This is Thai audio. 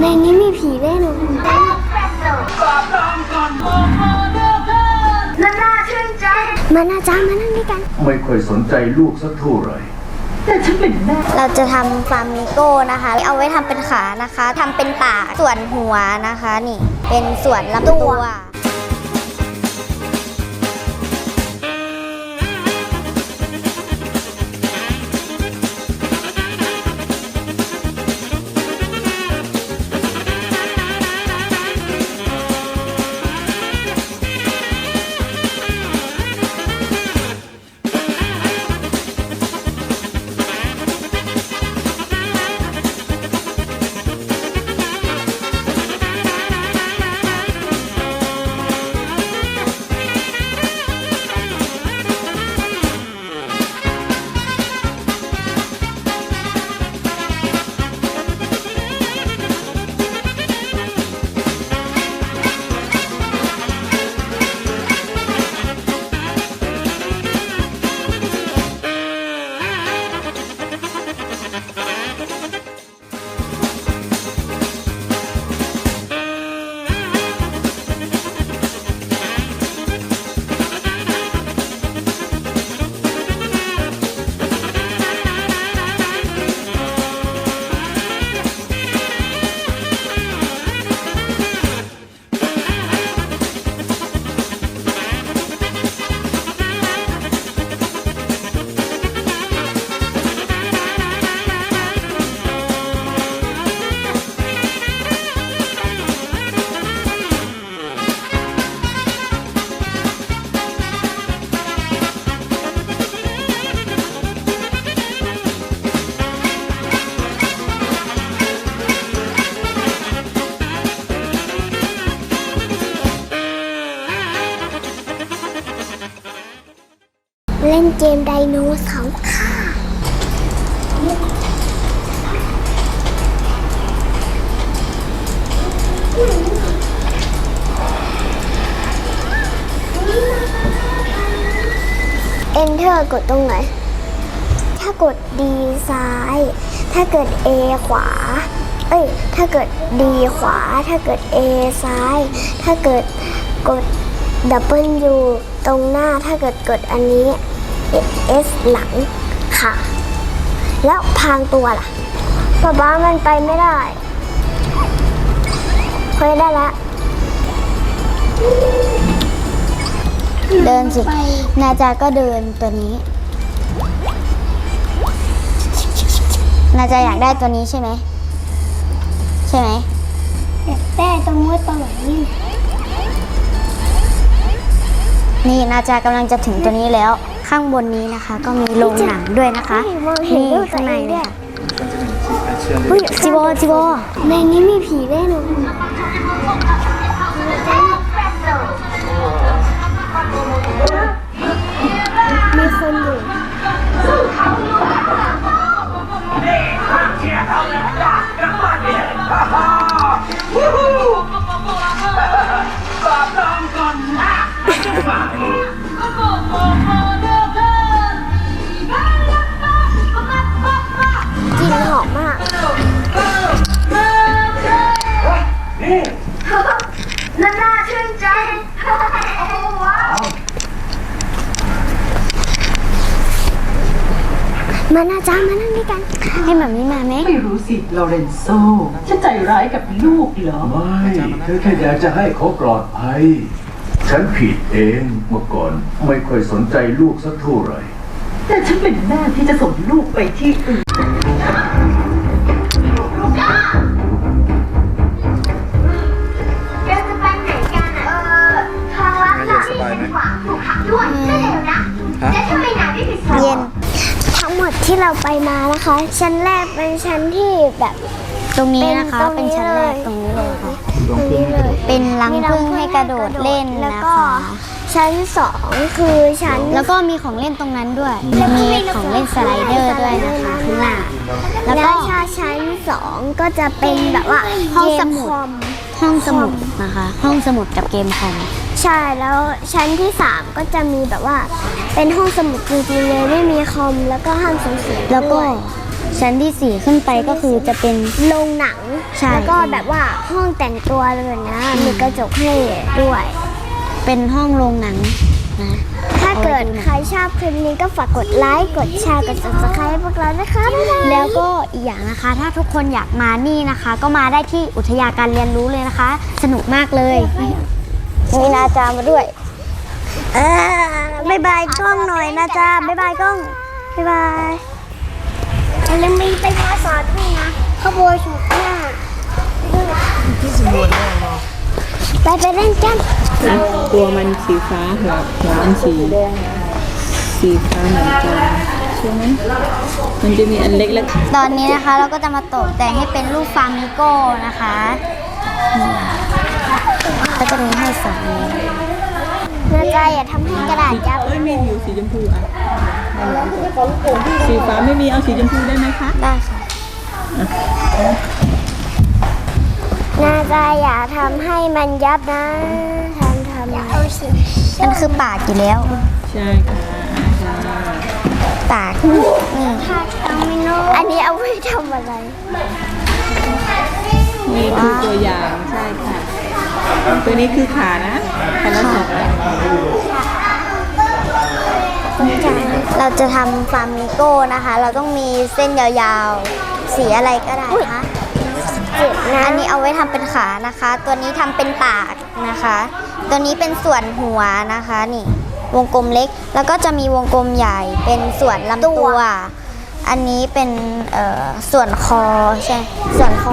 ในนี้มีผีแน่นอนน่าน่าชื่นใจ มานาจ้ามานั่งด้วยกัน ไม่ค่อยสนใจลูกสักเท่าไหร่แต่ฉันเป็นแม่เราจะทำฟลามิงโก้นะคะ เอาไว้ทำเป็นขานะคะทำเป็นปากส่วนหัวนะคะ นี่ เป็นส่วนลำตัว เกมไดโนเสาร์ค่ะ Enter กดตรงไหน ถ้ากด D ซ้าย ถ้าเกิด A ขวา เอ้ย ถ้าเกิด D ขวา ถ้าเกิด A ซ้าย ถ้าเกิดกด W ตรงหน้าถ้าเกิดกดอันนี้ S หลังค่ะ แล้วพรางตัวล่ะป๊าป๊ามันไปไม่ได้เคยได้แล้วเดินสิ นาจาก็เดินตัวนี้ นาจาอยากได้ตัวนี้ใช่ไหม ใช่ไหมอยากได้ตรงมืดตรงไหนนี่นี่นาจากำลังจะถึงตัวนี้แล้ว ข้างบนนี้นะคะ ก็มีโรงหนังด้วยนะคะนี่ข้างในเลยค่ะเฮ้ยจิโบจิโบในนี้มีผีแน่นอนมีคนอยู่ มานาจ้ามานั่งด้วยกัน ให้แบบนี้มาไหมไม่รู้สิลอเรนโซฉันใจร้ายกับลูกเหรอ ไม่เธอแค่อยากจะให้เขาปลอดภัย ฉันผิดเองเมื่อก่อนไม่ค่อยสนใจลูกสักเท่าไหร่แต่ฉันเป็นแม่ที่จะส่งลูกไปที่อื่นเราจะไปไหนกันอะเออทางลัดหลังเป็นขวางถูกขังด้วยได้เร็วนะแล้วทำไมหนังไม่ติดเย็น ทั้งหมดที่เราไปมานะคะ ชั้นแรกเป็นชั้นที่แบบตรงนี้นะคะเป็นตรงนี้เป็นชั้นแรกเลยตรงนี้เลยค่ะตรงนี้เลยเป็นรังผึ้งให้กระโดดเล่นแล้วนะก็คะชั้นสองคือชั้นแล้วก็มีของเล่นตรงนั้นด้วยแล้วก็มีมีของเล่นสไลเดอร์ด้วยนะคะข้างหน้าแล้แล้ววก็ก็ชั้นสองก็จะเป็นแบบว่าห้องสมุดเกคอมห้องสมุดนะคะ ห้องสมุดกับเกมคอม ใช่แล้วชั้นที่ 3 ก็จะมีแบบว่า เป็นห้องสมุดจริงๆเลยไม่มีคอมแล้วก็ห้ามส่งเสียงแล้วก็ด้วยชั้นที่สี่ขึ้นไปก็คือจะเป็น โรงหนังใช่ แล้วก็แบบว่าห้องแต่งตัวเลยนะมีกระจกให้ด้วย เป็นห้องโรงหนังนะ ถ้าเกิดเอาไว้ดูหนังใครชอบคลิปนี้ก็ฝากกดไลค์ กดแชร์ กด subscribe ให้พวกเรานะคะบ๊ายบาย แล้วก็อีกอย่างนะคะ ถ้าทุกคนอยากมานี่นะคะ ก็มาได้ที่อุทยานการเรียนรู้เลยนะคะ สนุกมากเลย มีนาจามาด้วยเออบายบายกล้องหน่อยนะจ๊ะบายบายกล้องบายบายอย่าลืมมีไปพาสอนด้วยนะขโมยฉุกหน้าไปไปเล่นกันนะตัวมันสีฟ้าหัวหัวมันสีสีฟ้าเหมือนกันใช่ไหมมันจะมีอันเล็กและตอนนี้นะคะ เราก็จะมาตกแต่งให้เป็นรูปฟาร์มิโก้นะคะนี่ ก็จะมีให้สองนี้นาจาอย่าทำให้กระดาษยับเอ้ยมีอยู่สีชมพูอะสีฟ้าไม่มีเอาสีชมพูได้ไหมคะได้ค่ะนาจาอย่าทำให้มันยับนะทำทำเอาสิมันคือปากอยู่แล้ว ใช่ค่ะค่ะปากนี่ถ้าทำไม่รู้อันนี้เอาไว้ทำอะไร นี่คือตัวอย่างใช่ค่ะ ตัวนี้คือขานะขาละสองอันเราจะทำฟาร์มิโก้นะคะ เราต้องมีเส้นยาวๆ สีอะไรก็ได้นะคะเจ็บนะอันนี้เอาไว้ทำเป็นขานะคะ ตัวนี้ทำเป็นปากนะคะ ตัวนี้เป็นส่วนหัวนะคะนี่วงกลมเล็ก แล้วก็จะมีวงกลมใหญ่เป็นส่วนลำตัว อันนี้เป็นเอ่อส่วนคอใช่ ส่วนคอ